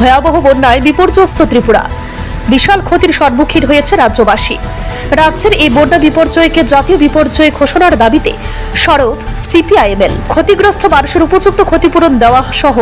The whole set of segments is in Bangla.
ভয়াবহ বন্যায় বিপর্যস্ত ত্রিপুরা। বিশাল ক্ষতির সম্মুখীন হয়েছে রাজ্যবাসী। রাজ্যের এই বন্যা বিপর্যয়কে জাতীয় বিপর্যয় ঘোষণার দাবিতে সড়ক, সিপিআইএমএল, ক্ষতিগ্রস্ত মানুষের উপযুক্ত ক্ষতিপূরণ দেওয়া সহ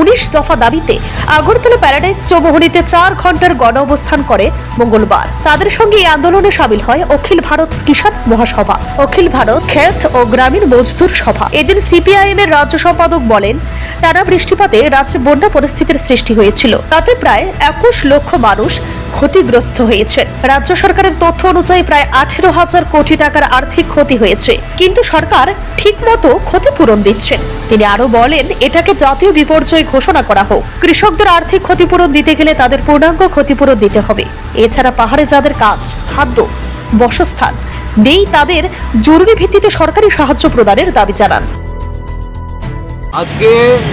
উনিশ দফা দাবিতে আগরতলা প্যারাডাইস চৌমোহনীতে চার ঘণ্টার গণ অবস্থান করে মঙ্গলবার। তাদের সঙ্গে এই আন্দোলনে সামিল হয় অখিল ভারত কিষাণ মহাসভা। অখিল ভারত ক্ষেত ও গ্রামীণ মজদুর সভা। এদিন সিপিআইএম এর রাজ্য সম্পাদক বলেন, টানা বৃষ্টিপাতে রাজ্যে বন্যা পরিস্থিতির সৃষ্টি হয়েছিল। তাতে প্রায় একুশ লক্ষ মানুষ ক্ষতিগ্রস্ত হয়েছে রাজ্য সরকারের তথ্য অনুযায়ী প্রায় আঠেরো হাজার কোটি টাকার আর্থিক ক্ষতি হয়েছে। কিন্তু সরকার ঠিকমতো ক্ষতিপূরণ দিচ্ছেন তিনি আরও বলেন, এটাকে জাতীয় বিপর্যয় ঘোষণা করা হোক। কৃষকদের আর্থিক ক্ষতিপূরণ দিতে গেলে তাদের পূর্ণাঙ্গ ক্ষতিপূরণ দিতে হবে। এছাড়া পাহাড়ে যাদের কাজ, খাদ্য, বসস্থান নেই, তাদের জরুরি ভিত্তিতে সরকারি সাহায্য প্রদানের দাবি জানান। আজকে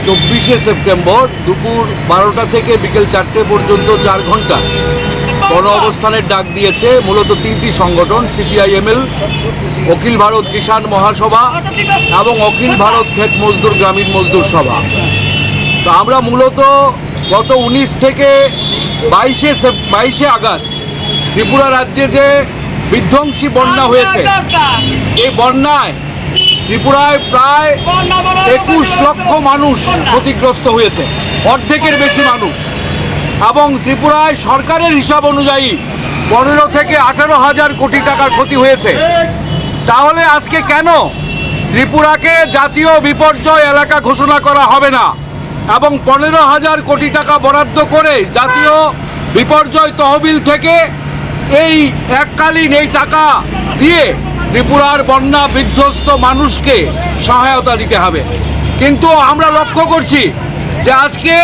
চব্বিশে সেপ্টেম্বর দুপুর বারোটা থেকে বিকেল চারটে পর্যন্ত চার ঘণ্টা। গণ অবস্থানের ডাক দিয়েছে মূলত তিনটি সংগঠন সিপিআইএমএল অখিল ভারত কিষাণ মহাসভা এবং অখিল ভারত ক্ষেত মজদুর গ্রামীণ মজদুর সভা। তো আমরা মূলত গত উনিশ থেকে বাইশে বাইশে আগস্ট ত্রিপুরা রাজ্যে যে বিধ্বংসী বন্যা হয়েছে এই বন্যায় ত্রিপুরায় প্রায় একুশ লক্ষ মানুষ ক্ষতিগ্রস্ত হয়েছে অর্ধেকের বেশি মানুষ। এবং ত্রিপুরায় সরকারের হিসাব অনুযায়ী পনেরো থেকে আঠারো হাজার কোটি টাকার ক্ষতি হয়েছে। তাহলে আজকে কেন ত্রিপুরাকে জাতীয় বিপর্যয় এলাকা ঘোষণা করা হবে না এবং পনেরো হাজার কোটি টাকা বরাদ্দ করে জাতীয় বিপর্যয় তহবিল থেকে এই এককালীন এই টাকা দিয়ে ত্রিপুরার বন্যা বিধ্বস্ত মানুষকে সহায়তা দিতে হবে? কিন্তু আমরা লক্ষ্য করছি যে আজকে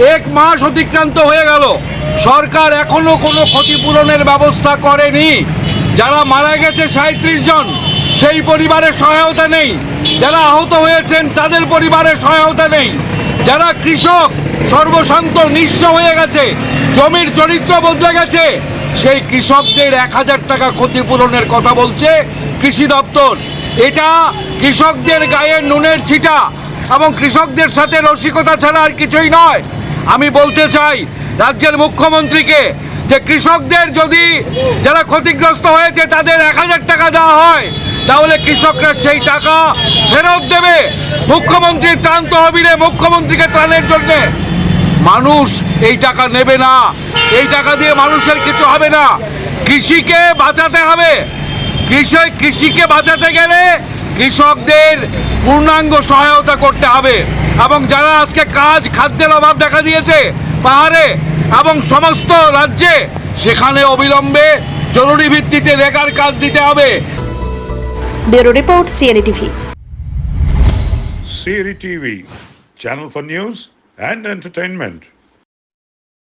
এক মাস অতিক্রান্ত হয়ে গেল। সরকার এখনও কোনো ক্ষতিপূরণের ব্যবস্থা করেনি। যারা মারা গেছে সাঁত্রিশ জন, সেই পরিবারের সহায়তা নেই। যারা আহত হয়েছেন, তাদের পরিবারের সহায়তা নেই। যারা কৃষক, সর্বশান্ত, নিঃস্ব হয়ে গেছে, জমির চরিত্র বদলে গেছে, সেই কৃষকদের এক হাজার টাকা ক্ষতিপূরণের কথা বলছে কৃষি দপ্তর। এটা কৃষকদের গায়ে নুনের ছিটা এবং কৃষকদের সাথে রসিকতা ছাড়া আর কিছুই নয়। আমি বলতে চাই রাজ্যের মুখ্যমন্ত্রীকে যে কৃষকদের যদি যারা ক্ষতিগ্রস্ত হয়েছে তাদের এক হাজার টাকা দেওয়া হয়, তাহলে কৃষকরা সেই টাকা ফেরত দেবে। মুখ্যমন্ত্রীর ত্রাণ তহবিলে মুখ্যমন্ত্রীকে ত্রাণের জন্যে। মানুষ এই টাকা নেবে না। এই টাকা দিয়ে মানুষের কিছু হবে না। কৃষিকে বাঁচাতে হবে। কৃষক, কৃষিকে বাঁচাতে গেলে কৃষকদের পূর্ণাঙ্গ সহায়তা করতে হবে। এবং যারা আজকে কাজ খাদ্যের অভাব দেখা দিয়েছে পাহাড়ে এবং সমস্ত রাজ্যে সেখানে অবিলম্বে জরুরি ভিত্তিতে রেগার কাজ দিতে হবে bureau report CNE TV CNE TV channel for news and entertainment.